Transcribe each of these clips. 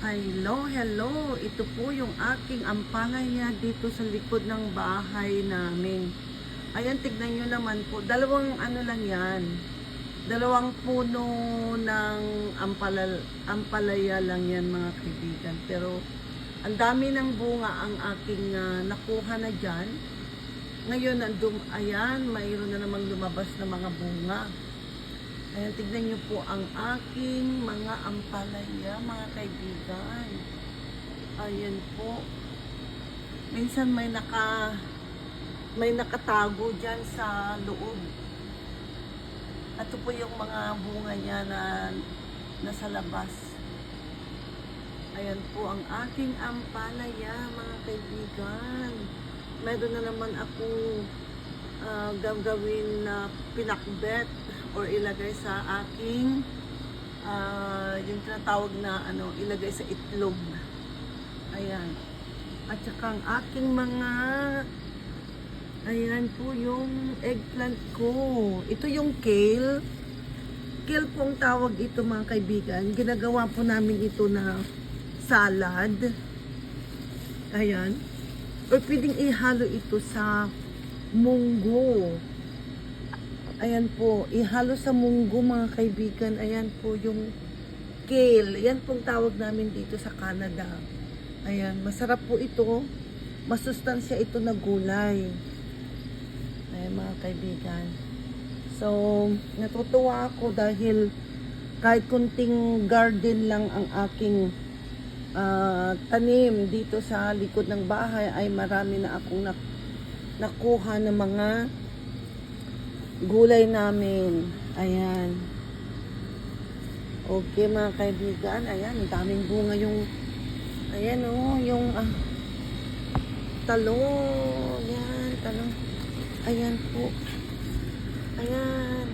Hello, hello. Ito po yung aking ampalaya dito sa likod ng bahay namin. Ayan, tignan nyo naman po. Dalawang ano lang yan. Dalawang puno ng ampalal, ampalaya lang yan mga kaibigan. Pero ang dami ng bunga ang aking ah, nakuha na dyan. Ngayon, andum, ayan, mayroon na namang lumabas na mga bunga. Ayan, tignan niyo po ang aking mga ampalaya, mga kaibigan. Ayan po. Minsan may naka may nakatago diyan sa loob. Ito po yung mga bunga niya na nasa labas. Ayan po ang aking ampalaya, mga kaibigan. Meron na naman akong ah, gagawin na pinakbet or ilagay sa aking ah, yung tinatawag na ano, ilagay sa itlog. Ayan. At saka ang aking mga ayan po yung eggplant ko. Ito yung kale. Kale po ang tawag ito mga kaibigan. Ginagawa po namin ito na salad. Ayan. Or pwedeng ihalo ito sa munggo. Ayan po, ihalo sa munggo mga kaibigan. Ayan po yung kale. Yan pong tawag namin dito sa Canada. Ayan, masarap po ito. Masustansya ito na gulay. Ayan mga kaibigan. So, natutuwa ako dahil kahit kunting garden lang ang aking ah, tanim dito sa likod ng bahay ay marami na akong nak- nakuha ng mga gulay namin. Ayan. Okay mga kaibigan, ayan, ang daming bunga yung ayan oh, yung ah, talong. Ayan, talong. Ayan po. Ayan.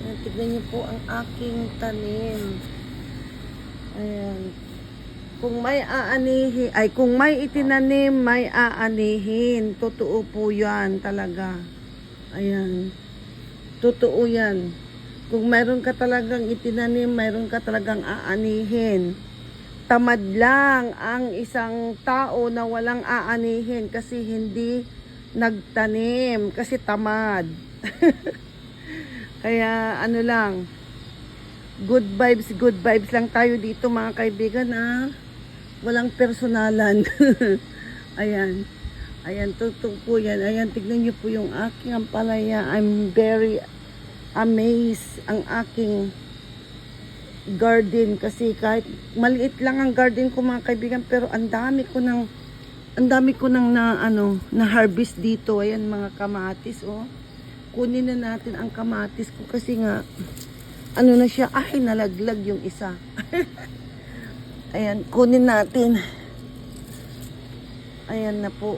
Ayan, tignan niyo po ang aking tanim. Ayan. Kung may aanihin, ay kung may itinanim, may aanihin. Totoo po yan talaga. Ayan. Totoo yan. Kung mayroon ka talagang itinanim, mayroon ka talagang aanihin. Tamad lang ang isang tao na walang aanihin kasi hindi nagtanim, kasi tamad. Kaya ano lang, good vibes, good vibes lang tayo dito mga kaibigan ha. Walang personalan. Ayan. Ayan, totoo po yan. Ayan, tignan niyo po yung aking ampalaya. I'm very amazed ang aking garden kasi kahit maliit lang ang garden ko mga kaibigan pero ang dami ko ng ang dami ko nang na ano na harvest dito. Ayan mga kamatis oh. Kunin na natin ang kamatis ko kasi nga ano na siya? Ay nalaglag yung isa. Ayan kunin natin. Ayan na po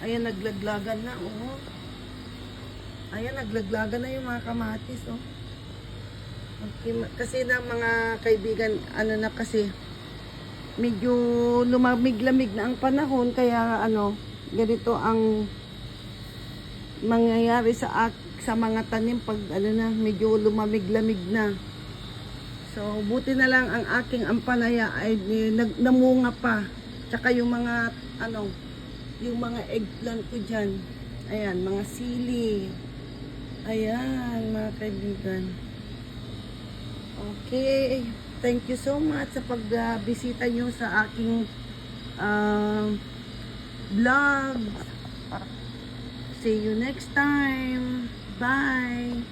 ayan naglaglagan na oh ayan naglaglagan na yung mga kamatis oh Okay, kasi na mga kaibigan, ano na kasi, medyo lumamig-lamig na ang panahon, kaya ano, ganito ang mangyayari sa sa mga tanim pag ano na, medyo lumamig-lamig na. So, buti na lang ang aking ampalaya ay eh, nag, namunga pa. Tsaka yung mga, ano, yung mga eggplant ko dyan. Ayan, mga sili. Ayan, mga kaibigan. Okay. Thank you so much sa pagbisita nyo sa aking vlog. See you next time. Bye.